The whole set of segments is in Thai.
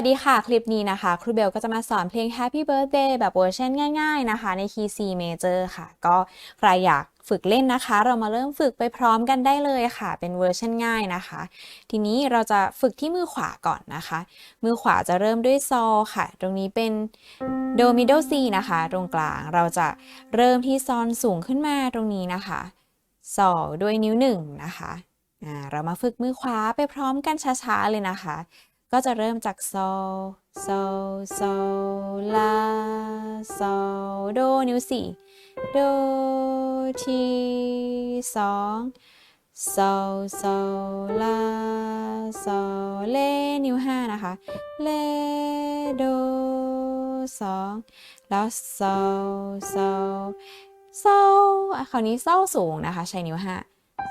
วัสดีค่ะ คลิปนี้นะคะ ครูเบลก็จะมาสอนเพลง Happy Birthday แบบเวอร์ชันง่ายๆนะคะ ในคีย์ C major ค่ะ ก็ใครอยากฝึกเล่นนะคะ เรามาเริ่มฝึกไปพร้อมกันได้เลยค่ะ เป็นเวอร์ชันง่ายนะคะ ทีนี้เราจะฝึกที่มือขวาก่อนนะคะ มือขวาจะเริ่มด้วยโซค่ะ ตรงนี้เป็นโดมิโดซีนะคะ ตรงกลางเราจะเริ่มที่ซอนสูงขึ้นมาตรงนี้นะคะโซด้วยนิ้วหนึ่งนะคะอ่าเรามาฝึกมือขวาไปพร้อมกันช้าๆเลยนะคะ ก็จะเริ่มจากโซโซโซลาโซโดนิ้วสี่โดทีสองโซโซลาโซเลนิ้วห้านะคะ เลโดสองแล้วโซโซโซคราวนี้โซสูงนะคะ ใช้นิ้วห้า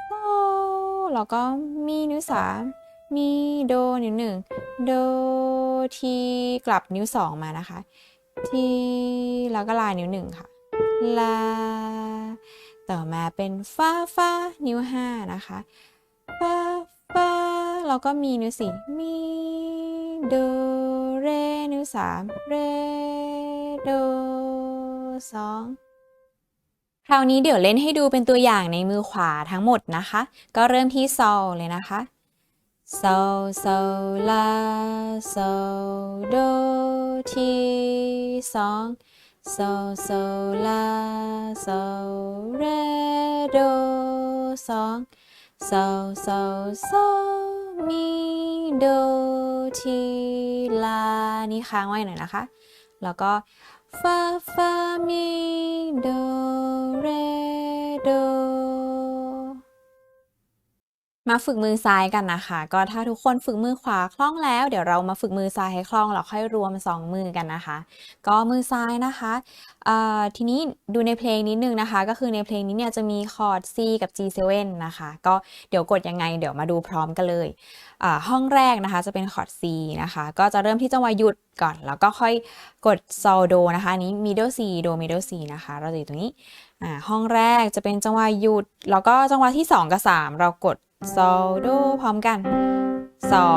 โซแล้วก็มีนิ้วสาม มีโดนิ้วหนึ่งโดทีกลับนิ้วสองมานะคะ ทีแล้วก็ลายนิ้วหนึ่งค่ะลา ต่อมาเป็นฟาฟานิ้วห้านะคะฟาฟาแล้วก็มีนิ้วสี่มีโดเรนิ้วสามเรโดสองคราวนี้เดี๋ยวเล่นให้ดูเป็นตัวอย่างในมือขวาทั้งหมดนะคะ ก็เริ่มที่โซเลยนะคะ โซโซลาโซโดทีสองโซโซลาโซเรโดสองโซโซโซมีโดทีลา นี่ค้างไว้หน่อยนะคะ แล้วก็ฟาฟามีโดเรโด มาฝึกมือซ้ายกันนะคะ ก็ถ้าทุกคนฝึกมือขวาคล่องแล้ว เดี๋ยวเรามาฝึกมือซ้ายให้คล่องแล้วค่อยรวมสองมือกันนะคะ ก็มือซ้ายนะคะทีนี้ดูในเพลงนิดนึงนะคะ ก็คือในเพลงนี้เนี่ยจะมีคอร์ด C กับ G7 นะคะ ก็เดี๋ยวกดยังไงเดี๋ยวมาดูพร้อมกันเลย ห้องแรกนะคะจะเป็นคอร์ด C นะคะ ก็จะเริ่มที่จังหวะหยุดก่อน แล้วก็ค่อยกดโซโดนะคะนี้ middle C โด middle C นะคะ เราจะอยู่ตรงนี้ห้องแรกจะเป็นจังหวะหยุด แล้วก็จังหวะที่ 2 กับ 3 เรากด โซโดพร้อมกัน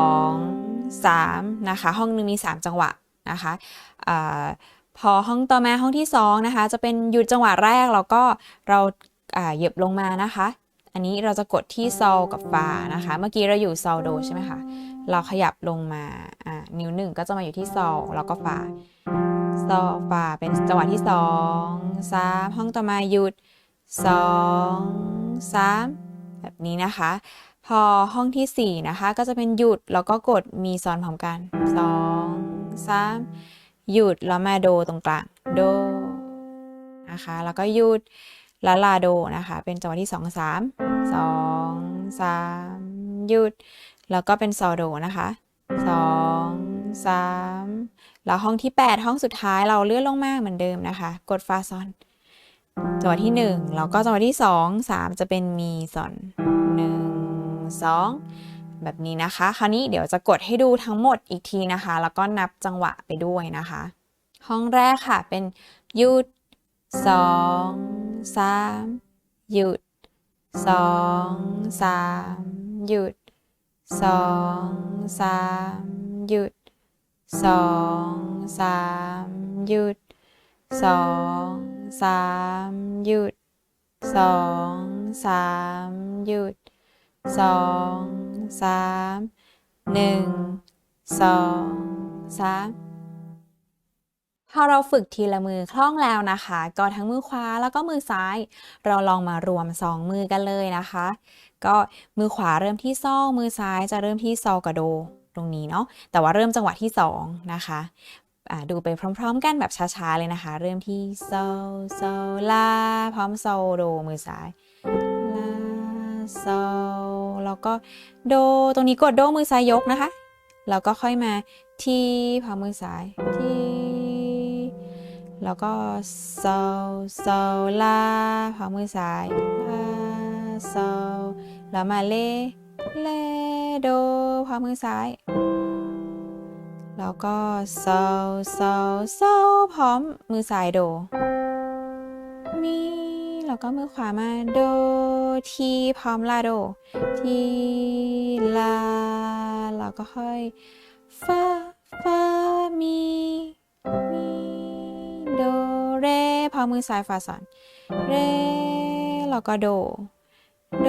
2 3 นะคะ ห้องหนึงมี 3 จังหวะนะคะอพอห้องต่อมาห้องที่ 2 นะคะ จะเป็นหยุดจังหวะแรกแล้วก็เราเหยียบลงมานะคะ อันนี้เราจะกดที่โซลกับฟานะคะ เมื่อกี้เราอยู่โซลโดใช่ไหมคะ เราขยับลงมานิ้วหนึ่งก็จะมาอยู่ที่โซลแล้วก็ฟาโซลฟาเป็นจังหวะที่2 3ห้องต่อมาหยุด 2 3 แบบนี้นะคะ พอห้องที่ 4 นะคะ ก็จะเป็นหยุดแล้วก็กดมีซ้อนพร้อมกัน 2 3 หยุดแล้วมาโดตรงกลางโดนะคะ แล้วก็หยุดแล้วลาโดนะคะ เป็นจังหวะที่ 2 3 2 3 หยุด แล้วก็เป็นซอโดนะคะ 2 3 แล้วห้องที่ 8 ห้องสุดท้ายเราเลื่อนลงมาเหมือนเดิมนะคะ กดฟาซอน จังหวะที่1แล้วก็จังหวะที่ 2 3 จะเป็นมีซอน1 2 แบบนี้นะคะ คราวนี้เดี๋ยวจะกดให้ดูทั้งหมดอีกทีนะคะ แล้วก็นับจังหวะไปด้วยนะคะ ห้องแรกค่ะเป็นหยุด 2 3 หยุด 2 3 หยุด 2 3 หยุด 2 3 หยุด 2 3หยุด2 3หยุด2 3 1 2 3พอเราฝึกทีละมือคล่องแล้วนะคะ ก็ทั้งมือขวาแล้วก็มือซ้าย เราลองมารวม 2 มือกันเลยนะคะ ก็มือขวาเริ่มที่โซ่มือซ้ายจะเริ่มที่โซกับโดตรงนี้เนาะแต่ว่าเริ่มจังหวะที่ 2 นะคะ ดูไปพร้อม ๆ กันแบบช้าๆ เลยนะคะ เริ่มที่โซโซลาพร้อมโซโดมือซ้ายลาโซแล้วก็โดตรงนี้กดโดมือซ้ายยกนะคะ แล้วก็ค่อยมาทีพร้อมมือซ้ายทีแล้วก็โซโซลาพร้อมมือซ้ายลาโซแล้วมาเลเลโดพร้อมมือซ้าย แล้วก็โซโซโซพร้อมมือซ้ายโดมีแล้วก็มือขวามาโด ทีพร้อมลาโด ทีลา แล้วก็ค่อยฟาฟามีมีโดเรพร้อมมือซ้ายฝาซ้อนเรแล้วก็โด โด